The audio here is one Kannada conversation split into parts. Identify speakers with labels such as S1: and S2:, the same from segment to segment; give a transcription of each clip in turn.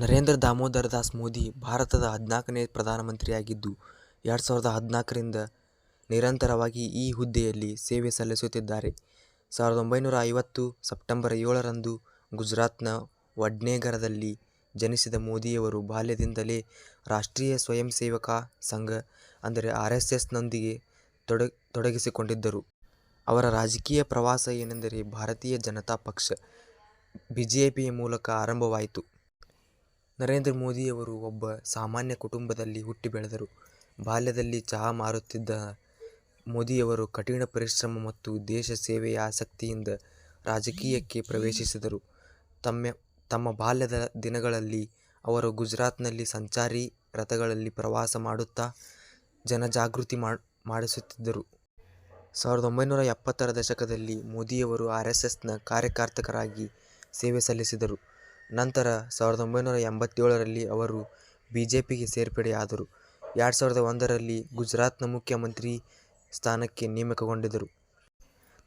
S1: ನರೇಂದ್ರ ದಾಮೋದರ ದಾಸ್ ಮೋದಿ ಭಾರತದ ಹದಿನಾಲ್ಕನೇ ಪ್ರಧಾನಮಂತ್ರಿಯಾಗಿದ್ದು, ಎರಡು ಸಾವಿರದ ಹದಿನಾಲ್ಕರಿಂದ ನಿರಂತರವಾಗಿ ಈ ಹುದ್ದೆಯಲ್ಲಿ ಸೇವೆ ಸಲ್ಲಿಸುತ್ತಿದ್ದಾರೆ. ಸಾವಿರದ ಒಂಬೈನೂರ ಐವತ್ತು ಸೆಪ್ಟೆಂಬರ್ ಏಳರಂದು ಗುಜರಾತ್ನ ವಡ್ನೇಗರದಲ್ಲಿ ಜನಿಸಿದ ಮೋದಿಯವರು ಬಾಲ್ಯದಿಂದಲೇ ರಾಷ್ಟ್ರೀಯ ಸ್ವಯಂ ಸೇವಕ ಸಂಘ ಅಂದರೆ ಆರ್ ಎಸ್ ಎಸ್ನೊಂದಿಗೆ ತೊಡ ತೊಡಗಿಸಿಕೊಂಡಿದ್ದರು. ಅವರ ರಾಜಕೀಯ ಪ್ರವಾಸ ಏನೆಂದರೆ ಭಾರತೀಯ ಜನತಾ ಪಕ್ಷ ಬಿಜೆಪಿಯ ಮೂಲಕ ಆರಂಭವಾಯಿತು. ನರೇಂದ್ರ ಮೋದಿಯವರು ಒಬ್ಬ ಸಾಮಾನ್ಯ ಕುಟುಂಬದಲ್ಲಿ ಹುಟ್ಟಿ ಬೆಳೆದರು. ಬಾಲ್ಯದಲ್ಲಿ ಚಹಾ ಮಾರುತ್ತಿದ್ದ ಮೋದಿಯವರು ಕಠಿಣ ಪರಿಶ್ರಮ ಮತ್ತು ದೇಶ ಸೇವೆಯ ಆಸಕ್ತಿಯಿಂದ ರಾಜಕೀಯಕ್ಕೆ ಪ್ರವೇಶಿಸಿದರು. ತಮ್ಮ ತಮ್ಮ ಬಾಲ್ಯದ ದಿನಗಳಲ್ಲಿ ಅವರು ಗುಜರಾತ್ನಲ್ಲಿ ಸಂಚಾರಿ ರಥಗಳಲ್ಲಿ ಪ್ರವಾಸ ಮಾಡುತ್ತಾ ಜನಜಾಗೃತಿ ಮಾಡಿಸುತ್ತಿದ್ದರು. ಸಾವಿರದ ಒಂಬೈನೂರ ಎಪ್ಪತ್ತರ ದಶಕದಲ್ಲಿ ಮೋದಿಯವರು ಆರ್ಎಸ್ಎಸ್ನ ಕಾರ್ಯಕರ್ತರಾಗಿ ಸೇವೆ ಸಲ್ಲಿಸಿದರು. ನಂತರ ಸಾವಿರದ ಒಂಬೈನೂರ ಎಂಬತ್ತೇಳರಲ್ಲಿ ಅವರು ಬಿ ಜೆ ಪಿಗೆ ಸೇರ್ಪಡೆಯಾದರು. ಎರಡು ಸಾವಿರದ ಒಂದರಲ್ಲಿ ಗುಜರಾತ್ನ ಮುಖ್ಯಮಂತ್ರಿ ಸ್ಥಾನಕ್ಕೆ ನೇಮಕಗೊಂಡಿದ್ದರು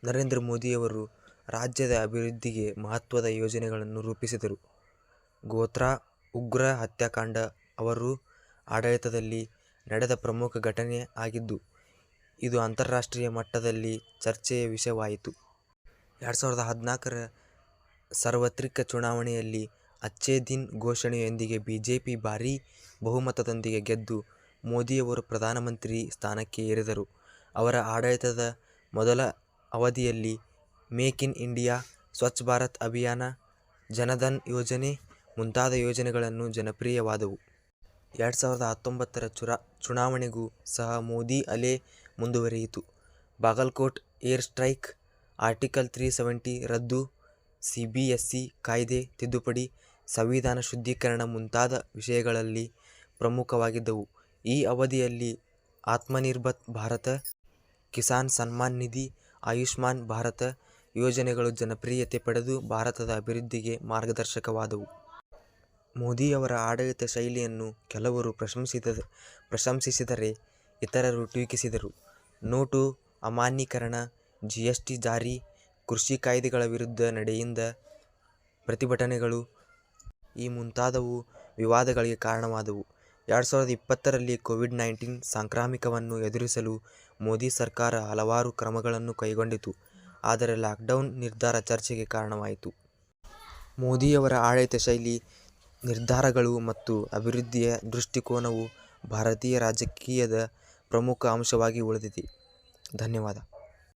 S1: ನರೇಂದ್ರ ಮೋದಿಯವರು ರಾಜ್ಯದ ಅಭಿವೃದ್ಧಿಗೆ ಮಹತ್ವದ ಯೋಜನೆಗಳನ್ನು ರೂಪಿಸಿದರು. ಗೋತ್ರ ಉಗ್ರ ಹತ್ಯಾಕಾಂಡ ಅವರು ಆಡಳಿತದಲ್ಲಿ ನಡೆದ ಪ್ರಮುಖ ಘಟನೆ ಆಗಿದ್ದು, ಇದು ಅಂತಾರಾಷ್ಟ್ರೀಯ ಮಟ್ಟದಲ್ಲಿ ಚರ್ಚೆಯ ವಿಷಯವಾಯಿತು. ಎರಡು ಸಾವಿರದ ಹದಿನಾಲ್ಕರ ಸಾರ್ವತ್ರಿಕ ಚುನಾವಣೆಯಲ್ಲಿ ಅಚ್ಛೇ ದಿನ್ ಘೋಷಣೆಯೊಂದಿಗೆ ಬಿಜೆಪಿ ಭಾರೀ ಬಹುಮತದೊಂದಿಗೆ ಗೆದ್ದು ಮೋದಿಯವರು ಪ್ರಧಾನಮಂತ್ರಿ ಸ್ಥಾನಕ್ಕೆ ಏರಿದರು. ಅವರ ಆಡಳಿತದ ಮೊದಲ ಅವಧಿಯಲ್ಲಿ make in India, Swachh Bharat ಅಭಿಯಾನ, ಜನಧನ್ ಯೋಜನೆ ಮುಂತಾದ ಯೋಜನೆಗಳನ್ನು ಜನಪ್ರಿಯವಾದವು. ಎರಡು ಸಾವಿರದ ಹತ್ತೊಂಬತ್ತರ ಚುನಾವಣೆಗೂ ಸಹ ಮೋದಿ ಅಲೆ ಮುಂದುವರಿಯಿತು. Bagalkot air strike, article three seventy ರದ್ದು, ಸಿಬಿಎಸ್ಇ ಕಾಯ್ದೆ ತಿದ್ದುಪಡಿ, ಸಂವಿಧಾನ ಶುದ್ಧೀಕರಣ ಮುಂತಾದ ವಿಷಯಗಳಲ್ಲಿ ಪ್ರಮುಖವಾಗಿದ್ದವು. ಈ ಅವಧಿಯಲ್ಲಿ ಆತ್ಮನಿರ್ಭರ ಭಾರತ, ಕಿಸಾನ್ ಸನ್ಮಾನ್ ನಿಧಿ, ಆಯುಷ್ಮಾನ್ ಭಾರತ ಯೋಜನೆಗಳು ಜನಪ್ರಿಯತೆ ಪಡೆದು ಭಾರತದ ಅಭಿವೃದ್ಧಿಗೆ ಮಾರ್ಗದರ್ಶಕವಾದವು. ಮೋದಿಯವರ ಆಡಳಿತ ಶೈಲಿಯನ್ನು ಕೆಲವರು ಪ್ರಶಂಸಿದ ಪ್ರಶಂಸಿಸಿದರೆ ಇತರರು ಟೀಕಿಸಿದರು. ನೋಟು ಅಮಾನ್ಯೀಕರಣ, ಜಿಎಸ್ಟಿ ಜಾರಿ, ಕೃಷಿ ಕಾಯ್ದೆಗಳ ವಿರುದ್ಧ ನಡೆಯಿಂದ ಪ್ರತಿಭಟನೆಗಳು ಈ ಮುಂತಾದವು ವಿವಾದಗಳಿಗೆ ಕಾರಣವಾದವು. ಎರಡು ಸಾವಿರದ ಇಪ್ಪತ್ತರಲ್ಲಿ ಕೋವಿಡ್ ನೈನ್ಟೀನ್ ಸಾಂಕ್ರಾಮಿಕವನ್ನು ಎದುರಿಸಲು ಮೋದಿ ಸರ್ಕಾರ ಹಲವಾರು ಕ್ರಮಗಳನ್ನು ಕೈಗೊಂಡಿತು. ಆದರೆ ಲಾಕ್ಡೌನ್ ನಿರ್ಧಾರ ಚರ್ಚೆಗೆ ಕಾರಣವಾಯಿತು. ಮೋದಿಯವರ ಆಡಳಿತ ಶೈಲಿ, ನಿರ್ಧಾರಗಳು ಮತ್ತು ಅಭಿವೃದ್ಧಿಯ ದೃಷ್ಟಿಕೋನವು ಭಾರತೀಯ ರಾಜಕೀಯದ ಪ್ರಮುಖ ಅಂಶವಾಗಿ ಉಳಿದಿದೆ. ಧನ್ಯವಾದ.